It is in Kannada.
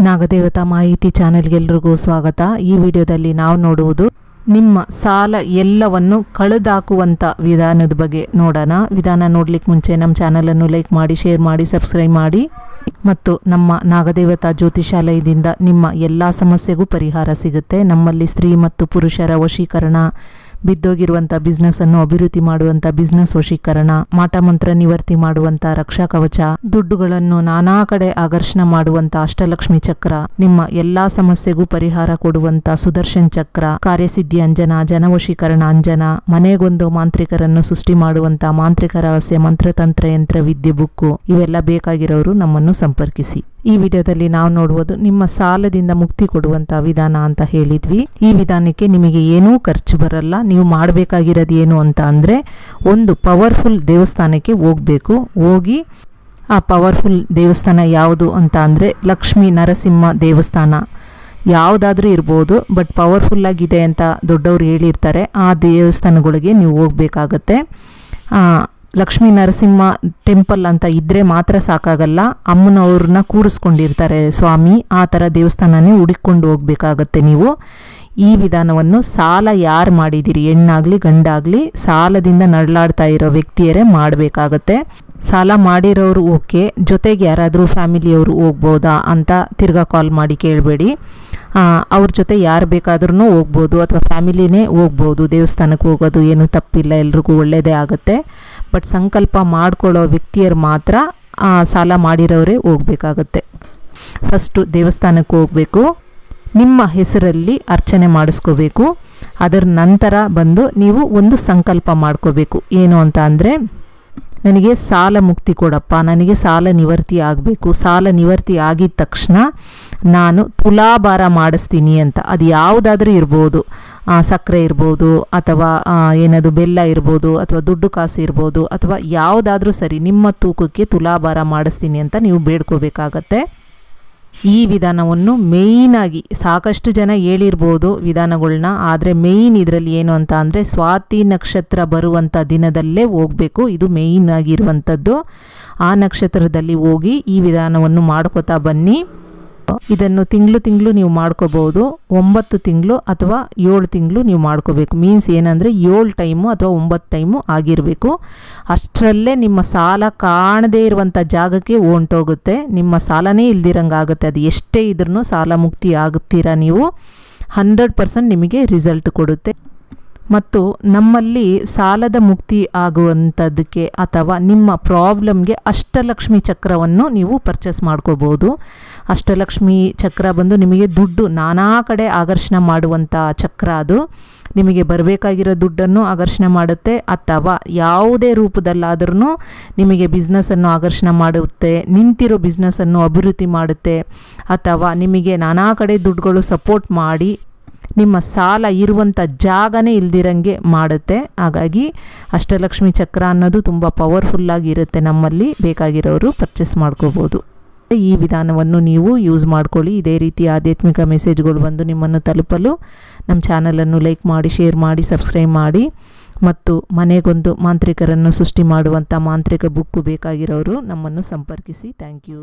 ನಾಗದೇವತಾ ಮಾಹಿತಿ ಚಾನೆಲ್ಗೆಲ್ರಿಗೂ ಸ್ವಾಗತ. ಈ ವಿಡಿಯೋದಲ್ಲಿ ನಾವು ನೋಡುವುದು ನಿಮ್ಮ ಸಾಲ ಎಲ್ಲವನ್ನು ಕಳೆದಾಕುವಂಥ ವಿಧಾನದ ಬಗ್ಗೆ ನೋಡೋಣ. ವಿಧಾನ ನೋಡ್ಲಿಕ್ಕೆ ಮುಂಚೆ ನಮ್ಮ ಚಾನಲನ್ನು ಲೈಕ್ ಮಾಡಿ, ಶೇರ್ ಮಾಡಿ, ಸಬ್ಸ್ಕ್ರೈಬ್ ಮಾಡಿ. ಮತ್ತು ನಮ್ಮ ನಾಗದೇವತಾ ಜ್ಯೋತಿಷಾಲಯದಿಂದ ನಿಮ್ಮ ಎಲ್ಲ ಸಮಸ್ಯೆಗೂ ಪರಿಹಾರ ಸಿಗುತ್ತೆ. ನಮ್ಮಲ್ಲಿ ಸ್ತ್ರೀ ಮತ್ತು ಪುರುಷರ ವಶೀಕರಣ ಬಿದ್ದೋಗಿರುವಂಥ ಬಿಸ್ನೆಸ್ಸನ್ನು ಅಭಿವೃದ್ಧಿ ಮಾಡುವಂಥ ಬಿಸ್ನೆಸ್ ವಶೀಕರಣ ಮಾಟಮಂತ್ರ ನಿವರ್ತಿ ಮಾಡುವಂಥ ರಕ್ಷಾ ಕವಚ, ದುಡ್ಡುಗಳನ್ನು ನಾನಾ ಕಡೆ ಆಕರ್ಷಣ ಮಾಡುವಂಥ ಅಷ್ಟಲಕ್ಷ್ಮಿ ಚಕ್ರ, ನಿಮ್ಮ ಎಲ್ಲಾ ಸಮಸ್ಯೆಗೂ ಪರಿಹಾರ ಕೊಡುವಂಥ ಸುದರ್ಶನ್ ಚಕ್ರ, ಕಾರ್ಯಸಿದ್ಧಿ ಅಂಜನ ಜನವಶೀಕರಣ ಅಂಜನ, ಮನೆಗೊಂದು ಮಾಂತ್ರಿಕರನ್ನು ಸೃಷ್ಟಿ ಮಾಡುವಂಥ ಮಾಂತ್ರಿಕ ರಹಸ್ಯ ಮಂತ್ರತಂತ್ರ ಯಂತ್ರ ವಿದ್ಯೆ ಬುಕ್ಕು, ಇವೆಲ್ಲ ಬೇಕಾಗಿರೋರು ನಮ್ಮನ್ನು ಸಂಪರ್ಕಿಸಿ. ಈ ವಿಡಿಯೋದಲ್ಲಿ ನಾವು ನೋಡುವುದು ನಿಮ್ಮ ಸಾಲದಿಂದ ಮುಕ್ತಿ ಕೊಡುವಂತ ವಿಧಾನ ಅಂತ ಹೇಳಿದ್ವಿ. ಈ ವಿಧಾನಕ್ಕೆ ನಿಮಗೆ ಏನೂ ಖರ್ಚು ಬರಲ್ಲ. ನೀವು ಮಾಡಬೇಕಾಗಿರೋದು ಏನು ಅಂತ ಅಂದರೆ ಒಂದು ಪವರ್ಫುಲ್ ದೇವಸ್ಥಾನಕ್ಕೆ ಹೋಗಬೇಕು. ಹೋಗಿ ಆ ಪವರ್ಫುಲ್ ದೇವಸ್ಥಾನ ಯಾವುದು ಅಂತ ಅಂದರೆ ಲಕ್ಷ್ಮೀ ನರಸಿಂಹ ದೇವಸ್ಥಾನ. ಯಾವುದಾದ್ರೂ ಇರ್ಬೋದು ಬಟ್ ಪವರ್ಫುಲ್ ಆಗಿದೆ ಅಂತ ದೊಡ್ಡವರು ಹೇಳಿರ್ತಾರೆ. ಆ ದೇವಸ್ಥಾನಗಳಿಗೆ ನೀವು ಹೋಗಬೇಕಾಗತ್ತೆ. ಲಕ್ಷ್ಮೀ ನರಸಿಂಹ ಟೆಂಪಲ್ ಅಂತ ಇದ್ದರೆ ಮಾತ್ರ ಸಾಕಾಗಲ್ಲ. ಅಮ್ಮನವ್ರನ್ನ ಕೂರಿಸ್ಕೊಂಡಿರ್ತಾರೆ ಸ್ವಾಮಿ. ಆ ಥರ ದೇವಸ್ಥಾನನೇ ಹುಡುಕೊಂಡು ಹೋಗ್ಬೇಕಾಗತ್ತೆ ನೀವು. ಈ ವಿಧಾನವನ್ನು ಸಾಲ ಯಾರು ಮಾಡಿದ್ದೀರಿ ಹೆಣ್ಣಾಗಲಿ, ಗಂಡಾಗಲಿ, ಸಾಲದಿಂದ ನಡಲಾಡ್ತಾ ಇರೋ ವ್ಯಕ್ತಿಯರೇ ಮಾಡಬೇಕಾಗತ್ತೆ. ಸಾಲ ಮಾಡಿರೋರು ಓಕೆ, ಜೊತೆಗೆ ಯಾರಾದರೂ ಫ್ಯಾಮಿಲಿಯವರು ಹೋಗ್ಬೋದಾ ಅಂತ ತಿರ್ಗಾ ಕಾಲ್ ಮಾಡಿ ಕೇಳಬೇಡಿ. ಅವ್ರ ಜೊತೆ ಯಾರು ಬೇಕಾದ್ರೂ ಹೋಗ್ಬೋದು ಅಥವಾ ಫ್ಯಾಮಿಲಿನೇ ಹೋಗ್ಬೋದು, ದೇವಸ್ಥಾನಕ್ಕೆ ಹೋಗೋದು ಏನು ತಪ್ಪಿಲ್ಲ, ಎಲ್ರಿಗೂ ಒಳ್ಳೆಯದೇ ಆಗುತ್ತೆ. ಬಟ್ ಸಂಕಲ್ಪ ಮಾಡ್ಕೊಳ್ಳೋ ವ್ಯಕ್ತಿಯರು ಮಾತ್ರ ಸಾಲ ಮಾಡಿರೋರೇ ಹೋಗಬೇಕಾಗತ್ತೆ. ಫಸ್ಟು ದೇವಸ್ಥಾನಕ್ಕೆ ಹೋಗಬೇಕು. ನಿಮ್ಮ ಹೆಸರಲ್ಲಿ ಅರ್ಚನೆ ಮಾಡಿಸ್ಕೋಬೇಕು. ಅದರ ನಂತರ ಬಂದು ನೀವು ಒಂದು ಸಂಕಲ್ಪ ಮಾಡ್ಕೋಬೇಕು. ಏನು ಅಂತ ಅಂದರೆ, ನನಗೆ ಸಾಲ ಮುಕ್ತಿ ಕೊಡಪ್ಪ, ನನಗೆ ಸಾಲ ನಿವರ್ತಿ ಆಗಬೇಕು. ಸಾಲ ನಿವರ್ತಿ ಆಗಿದ ತಕ್ಷಣ ನಾನು ತುಲಾಭಾರ ಮಾಡಿಸ್ತೀನಿ ಅಂತ. ಅದು ಯಾವುದಾದ್ರೂ ಇರ್ಬೋದು. ಸಕ್ಕರೆ ಇರ್ಬೋದು, ಅಥವಾ ಏನದು ಬೆಲ್ಲ ಇರ್ಬೋದು, ಅಥವಾ ದುಡ್ಡು ಕಾಸು ಇರ್ಬೋದು, ಅಥವಾ ಯಾವುದಾದ್ರೂ ಸರಿ ನಿಮ್ಮ ತೂಕಕ್ಕೆ ತುಲಾಭಾರ ಮಾಡಿಸ್ತೀನಿ ಅಂತ ನೀವು ಬೇಡ್ಕೋಬೇಕಾಗತ್ತೆ. ಈ ವಿಧಾನವನ್ನು ಮೇಯ್ನಾಗಿ ಸಾಕಷ್ಟು ಜನ ಹೇಳಿರ್ಬೋದು ವಿಧಾನಗಳನ್ನ ಆದರೆ ಮೇಯ್ನ್ ಇದರಲ್ಲಿ ಏನು ಅಂತ ಅಂದರೆ ಸ್ವಾತಿ ನಕ್ಷತ್ರ ಬರುವಂಥ ದಿನದಲ್ಲೇ ಹೋಗಬೇಕು. ಇದು ಮೇಯ್ನ್ ಆಗಿರುವಂಥದ್ದು ಆ ನಕ್ಷತ್ರದಲ್ಲಿ ಹೋಗಿ ಈ ವಿಧಾನವನ್ನು ಮಾಡ್ಕೋತಾ ಬನ್ನಿ. ಇದನ್ನು ತಿಂಗಳು ತಿಂಗಳು ನೀವು ಮಾಡ್ಕೋಬಹುದು ಒಂಬತ್ತು ತಿಂಗಳು ಅಥವಾ ಏಳು ತಿಂಗಳು ನೀವು ಮಾಡ್ಕೋಬೇಕು. ಮೀನ್ಸ್ ಏನಂದರೆ ಏಳು ಟೈಮು ಅಥವಾ ಒಂಬತ್ತು ಟೈಮು ಆಗಿರಬೇಕು. ಅಷ್ಟರಲ್ಲೇ ನಿಮ್ಮ ಸಾಲ ಕಾಣದೇ ಇರುವಂಥ ಜಾಗಕ್ಕೆ ಹೊಂಟೋಗುತ್ತೆ. ನಿಮ್ಮ ಸಾಲನೇ ಇಲ್ದಿರಂಗಾಗುತ್ತೆ. ಅದು ಎಷ್ಟೇ ಇದ್ರೂ ಸಾಲ ಮುಕ್ತಿ ಆಗುತ್ತೀರಾ ನೀವು? ಹಂಡ್ರೆಡ್ ಪರ್ಸೆಂಟ್ ನಿಮಗೆ ರಿಸಲ್ಟ್ ಕೊಡುತ್ತೆ. ಮತ್ತು ನಮ್ಮಲ್ಲಿ ಸಾಲದ ಮುಕ್ತಿ ಆಗುವಂಥದ್ದಕ್ಕೆ ಅಥವಾ ನಿಮ್ಮ ಪ್ರಾಬ್ಲಮ್ಗೆ ಅಷ್ಟಲಕ್ಷ್ಮಿ ಚಕ್ರವನ್ನು ನೀವು ಪರ್ಚೇಸ್ ಮಾಡ್ಕೋಬೋದು. ಅಷ್ಟಲಕ್ಷ್ಮಿ ಚಕ್ರ ಬಂದು ನಿಮಗೆ ದುಡ್ಡು ನಾನಾ ಕಡೆ ಆಕರ್ಷಣೆ ಮಾಡುವಂಥ ಚಕ್ರ ಅದು. ನಿಮಗೆ ಬರಬೇಕಾಗಿರೋ ದುಡ್ಡನ್ನು ಆಕರ್ಷಣೆ ಮಾಡುತ್ತೆ ಅಥವಾ ಯಾವುದೇ ರೂಪದಲ್ಲಾದ್ರೂ ನಿಮಗೆ ಬಿಸ್ನೆಸ್ಸನ್ನು ಆಕರ್ಷಣೆ ಮಾಡುತ್ತೆ, ನಿಂತಿರೋ ಬಿಸ್ನೆಸ್ಸನ್ನು ಅಭಿವೃದ್ಧಿ ಮಾಡುತ್ತೆ ಅಥವಾ ನಿಮಗೆ ನಾನಾ ಕಡೆ ದುಡ್ಡುಗಳು ಸಪೋರ್ಟ್ ಮಾಡಿ ನಿಮ್ಮ ಸಾಲ ಇರುವಂಥ ಜಾಗನೇ ಇಲ್ದಿರಂಗೆ ಮಾಡುತ್ತೆ. ಹಾಗಾಗಿ ಅಷ್ಟಲಕ್ಷ್ಮಿ ಚಕ್ರ ಅನ್ನೋದು ತುಂಬ ಪವರ್ಫುಲ್ಲಾಗಿ ಇರುತ್ತೆ. ನಮ್ಮಲ್ಲಿ ಬೇಕಾಗಿರೋರು ಪರ್ಚೇಸ್ ಮಾಡ್ಕೋಬೋದು. ಈ ವಿಧಾನವನ್ನು ನೀವು ಯೂಸ್ ಮಾಡ್ಕೊಳ್ಳಿ. ಇದೇ ರೀತಿ ಆಧ್ಯಾತ್ಮಿಕ ಮೆಸೇಜ್ಗಳು ಬಂದು ನಿಮ್ಮನ್ನು ತಲುಪಲು ನಮ್ಮ ಚಾನಲನ್ನು ಲೈಕ್ ಮಾಡಿ ಶೇರ್ ಮಾಡಿ ಸಬ್ಸ್ಕ್ರೈಬ್ ಮಾಡಿ. ಮತ್ತು ಮನೆಗೊಂದು ಮಾಂತ್ರಿಕರನ್ನು ಸೃಷ್ಟಿ ಮಾಡುವಂಥ ಮಾಂತ್ರಿಕ ಬುಕ್ಕು ಬೇಕಾಗಿರೋರು ನಮ್ಮನ್ನು ಸಂಪರ್ಕಿಸಿ. Thank you